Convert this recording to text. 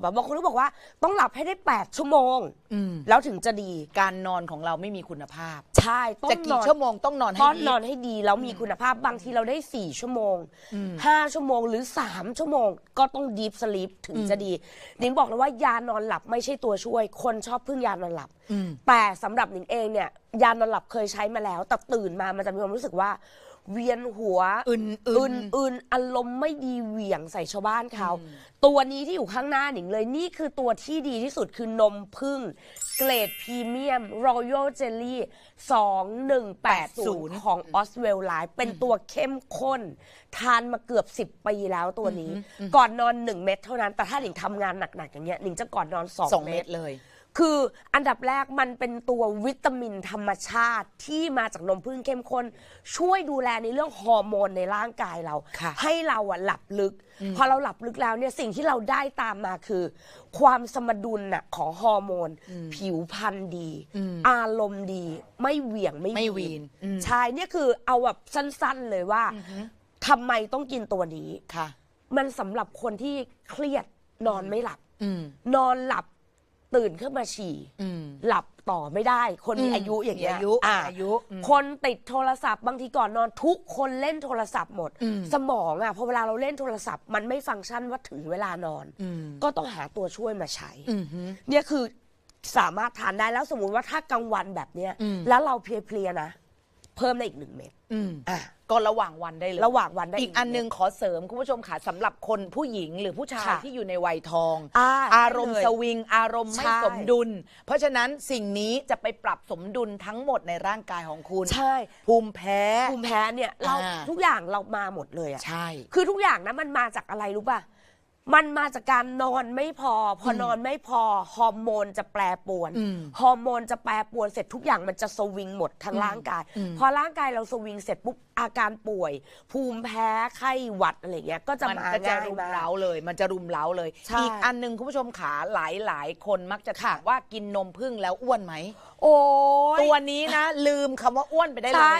แบบบางคนก็บอกว่าต้องหลับให้ได้ 8 ชั่วโมง อืมแล้วถึงจะดีการนอนของเราไม่มีคุณภาพ ใช่ต้องจะนกี่อนชั่วโมงต้องนอนให้ต้องดี นอนให้ดีแล้วมีคุณภาพบางทีเราได้ 4 ชั่วโมง5ชั่วโมงหรือ 3 ชั่วโมง ก็ต้องดีฟสลีปถึงจะดีหนิงบอกเลยว่ายานอนหลับไม่ใช่ตัวช่วย คนชอบพึ่งยานอนหลับ อืม แต่สำหรับหนิงเองเนี่ยยานอนหลับเคยใช้มาแล้ว แต่ตื่นมามันจะมีความรู้สึกว่า เวียนหัวอึนๆอึนอึนอารมณ์ไม่ดีเหวี่ยงใส่ชาวบ้านเขา ตัวนี้ที่อยู่ข้างหน้าหนิงเลยนี่คือตัวที่ดีที่สุดคือนมพึ่ง เกรดพรีเมียมรอยัลเจลลี่2180 ของออสเวลไลฟ์เป็นตัวเข้มข้น ทานมาเกือบ 10 ปีแล้วตัวนี้ ก่อนนอน 1 เม็ดเท่านั้น แต่ถ้าหนิงทำงานหนัก ๆ อย่างเงี้ยหนิงจะก่อนนอน สอง2 เม็เม็ดดเลย คืออันดับแรกมันเป็นตัววิตามินธรรมชาติที่มาจากนมพึ่งเข้มข้น ช่วยดูแลในเรื่องฮอร์โมนในร่างกายเรา ค่ะให้เราอะหลับลึก พอเราหลับลึกแล้วเนี่ยสิ่งที่เราได้ตามมาคือ ความสมดุลน่ะของฮอร์โมน ผิวพรรณดีอารมณ์ดี ไม่เหวี่ยงไม่ไม่วีนอืม ใช่เนี่ยคือเอาแบบสั้นๆเลยว่าทำไมต้องกินตัวนี้ ค่ะ มันสำหรับคนที่เครียดนอนไม่หลับ อืม นอนหลับ ตื่นขึ้นมาฉี่อืม หลับต่อไม่ได้ คนมีอืมอายุอย่างเงี้ยมีอายุอะอายุอืมคนติดโทรศัพท์บางทีก่อนนอนทุกคนเล่นโทรศัพท์หมด อืม สมองอะพอเวลาเราเล่นโทรศัพท์ มันไม่ฟังก์ชันว่าถึงเวลานอน อืมก็ต้องหาตัวช่วยมาใช้ อืมฮึ เนี่ยคือสามารถทานได้แล้วสมมุติว่าถ้ากลางวันแบบเนี้ย อืม แล้วเราเพลียๆนะ เพิ่มได้อีกหนึ่งเม็ดอืมอะ ก็ระหว่างวันได้เลยระหว่างวันได้อีกอันหนึงขอเสริมคุณผู้ชมค่ะสำหรับคนผู้หญิงหรือผู้ชายค่ะ ที่อยู่ในวัยทอง อ่า อารมณ์ได้เลยสวิง อารมณ์ไม่ใช่ สมดุล เพราะฉะนั้นสิ่งนี้จะไปปรับสมดุลทั้งหมดในร่างกายของคุณ ใช่ภูมิแพ้ ภูมิแพ้เนี่ยเราอ่า ทุกอย่างเรามาหมดเลยอะใช่ คือทุกอย่างนะมันมาจากอะไรรู้ป่ะ มันมาจากการนอนไม่พอพออนอนไม่พอฮอร์โมนจะแปรปรวนอืมฮอร์โมนจะแปรปรวนเสร็จทุกอย่างมันจะสวิงหมดทั้งร่างกายอืมพอร่างกายเราสวิงเสร็จปุ๊บอาการป่วย ภูมิแพ้ไข้หวัดอะไรเงี้ยก็จะมันมาก็จะง่ายรุมมาก เร้าเลย มันจะรุมเร้าเลย ใช่ อีกอันหนึงคุณผู้ชมขาหลายหลายๆคนมักจะถามว่ากินนมพึ่งแล้วอ้วนไหม โอ้ย ตัวนี้นะ ลืมคำว่าอ้วนไปได้เลใช่ ย